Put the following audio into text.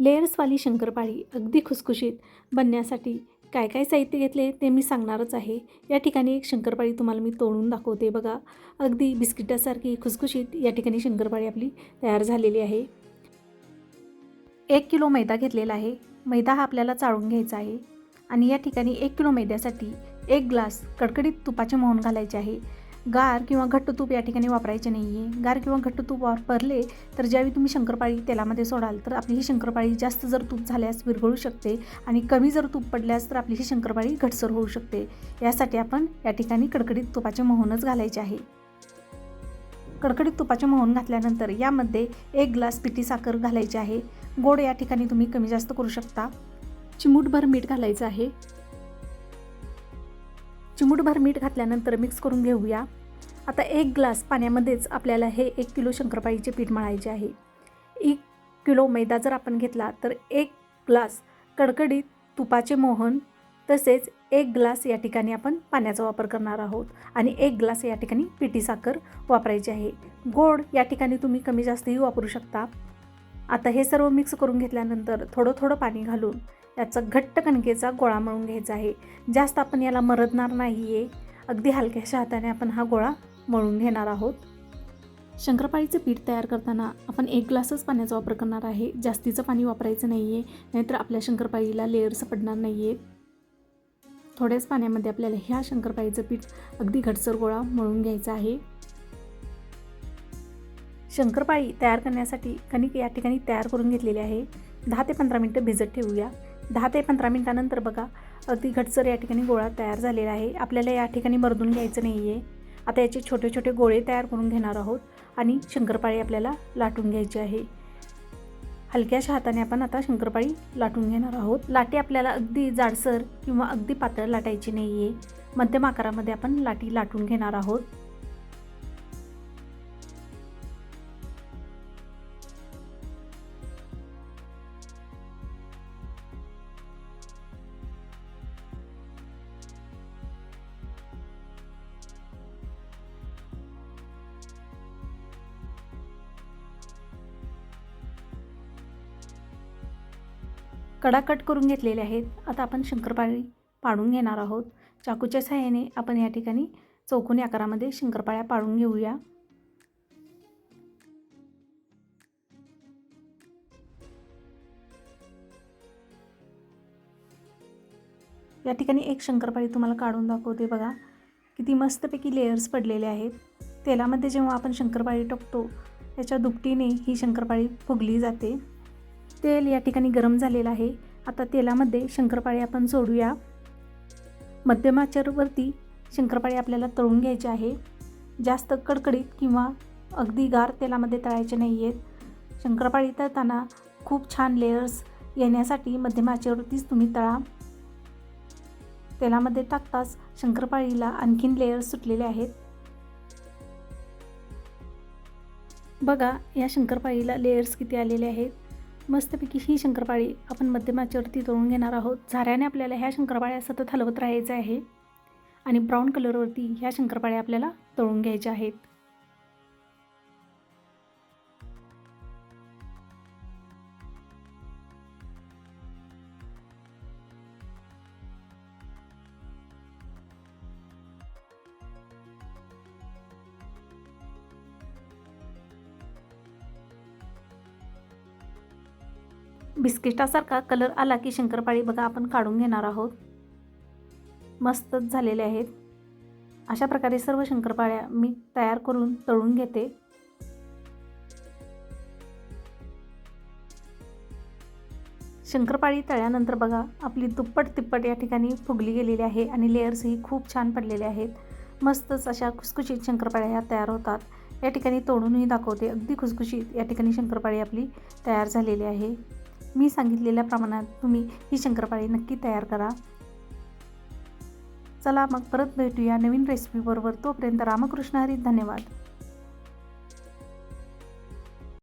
लेयर्सवाली शंकरपाळी अगदी खुसखुशीत बनण्यासाठी काय काय साहित्य घेतले ते मी सांगणारच आहे. या ठिकाणी एक शंकरपाळी तुम्हाला मी तोडून दाखवते बघा. अगदी बिस्किटासारखी खुसखुशीत या ठिकाणी शंकरपाळी आपली तयार झालेली आहे. एक किलो मैदा घेतलेला आहे. मैदा हा आपल्याला चाळून घ्यायचा आहे. आणि या ठिकाणी एक किलो मैद्यासाठी एक ग्लास कडकडीत तुपाचे मोहन घालायचे आहे. गार किंवा घट्ट तूप या ठिकाणी वापरायचे नाही आहे गार किंवा घट्ट तूप वापरले तर ज्यावेळी तुम्ही शंकरपाळी तेलामध्ये सोडाल तर आपली ही शंकरपाळी जास्त जर तूप झाल्यास विरघळू शकते आणि कमी जर तूप पडल्यास तर आपली ही शंकरपाळी घटसर होऊ शकते. यासाठी आपण या ठिकाणी कडकडीत तुपाचे मोहनच घालायचे आहे. कडकडीत तुपाचे मोहन घातल्यानंतर यामध्ये एक ग्लास पिठी साखर घालायची आहे. गोड या ठिकाणी तुम्ही कमी जास्त करू शकता. चिमूटभर मीठ घालायचं आहे. चिमूटभर मीठ घातल्यानंतर मिक्स करून घेऊया. आता एक ग्लास पाण्यामध्येच आपल्याला हे एक किलो शंकरपाळीचे पीठ मळायचे आहे. एक किलो मैदा जर आपण घेतला तर एक ग्लास कडकडीत तुपाचे मोहन तसेच एक ग्लास या ठिकाणी आपण पाण्याचा वापर करणार आहोत आणि एक ग्लास या ठिकाणी पिठी साखर वापरायची आहे. गोड या ठिकाणी तुम्ही कमी जास्तही वापरू शकता. आता हे सर्व मिक्स करून घेतल्यानंतर थोडं थोडं पाणी घालून याचा घट्ट कणकेचा गोळा मळून घ्यायचा आहे. जास्त आपण याला मरदणार नाही आहे अगदी हलक्याशा हाताने आपण हा गोळा मळून घेणार आहोत. शंकरपाळीचं पीठ तयार करताना आपण एक ग्लासच पाण्याचा वापर करणार आहे. जास्तीचं पाणी वापरायचं नाही आहे नाहीतर आपल्या शंकरपाळीला लेअर्स पडणार नाही आहेत थोड्याच पाण्यामध्ये आपल्याला ह्या शंकरपाळीचं पीठ अगदी घटसर गोळा मळून घ्यायचा आहे. शंकरपाळी तयार करण्यासाठी कणिक या ठिकाणी तयार करून घेतलेली आहे. दहा ते पंधरा मिनटं भिजत ठेवूया. दहा ते पंधरा मिनटानंतर बघा अगदी घटसर या ठिकाणी गोळा तयार झालेला आहे. आपल्याला या ठिकाणी मरदून घ्यायचं नाही आहे आता याचे छोटे छोटे गोळे तयार करून घेणार आहोत आणि शंकरपाळी आपल्याला लाटून घ्यायची आहे. हलक्याशा हाताने आपण आता शंकरपाळी लाटून घेणार आहोत. लाटी आपल्याला अगदी जाडसर किंवा अगदी पातळ लाटायची नाही आहे मध्यम आकारामध्ये आपण लाटी लाटून घेणार आहोत. कडा कट करून घेतलेले आहेत. आता आपण शंकरपाळी पाडून घेणार आहोत. चाकूच्या सहाय्याने आपण या ठिकाणी चौकोनी आकारामध्ये शंकरपाळ्या पाडून घेऊया. या ठिकाणी एक शंकरपाळी तुम्हाला काढून दाखवते बघा. किती मस्तपैकी लेयर्स पडलेले आहेत. तेलामध्ये जेव्हा आपण शंकरपाळी टाकतो त्याच्या दुपटीने ही शंकरपाळी फुगली जाते. तेल या ठिकाणी गरम झालेलं आहे. आता तेलामध्ये शंकरपाळी आपण सोडूया. मध्यम शंकरपाळी आपल्याला तळून घ्यायची आहे. जास्त कडकडीत किंवा अगदी गार तेलामध्ये तळायचे नाही आहेत शंकरपाळी तळताना खूप छान लेयर्स येण्यासाठी मध्यम आचेवरतीच तुम्ही तळा. तेलामध्ये टाकताच शंकरपाळीला आणखीन लेयर्स सुटलेले आहेत. बघा या शंकरपाळीला लेयर्स किती आलेले आहेत. मस्तपैकी ही शंकरपाळी आपण मध्यमाच्यावरती तळून घेणार आहोत. झाऱ्याने आपल्याला ह्या शंकरपाळ्या सतत हलवत राहायचं आहे आणि ब्राऊन कलरवरती ह्या शंकरपाळ्या आपल्याला तळून घ्यायच्या आहेत. बिस्किटासारखा कलर आला की शंकरपाळी बघा आपण काढून घेणार आहोत. मस्तच झालेले आहेत. अशा प्रकारे सर्व शंकरपाळ्या मी तयार करून तळून घेते. शंकरपाळी तळल्यानंतर बघा आपली दुप्पट तिप्पट या ठिकाणी फुगली गेलेली आहे आणि लेयर्सही खूप छान पडलेले आहेत. मस्तच अशा खुसखुशीत शंकरपाळ्या ह्या तयार होतात. या ठिकाणी तोडूनही दाखवते. अगदी खुसखुशीत या ठिकाणी शंकरपाळी आपली तयार झालेली आहे. मी सांगितलेल्या प्रमाणात तुम्ही ही शंकरपाळी नक्की तयार करा. चला मग परत भेटूया नवीन रेसिपीबरोबर तोपर्यंत रामकृष्ण हरी धन्यवाद.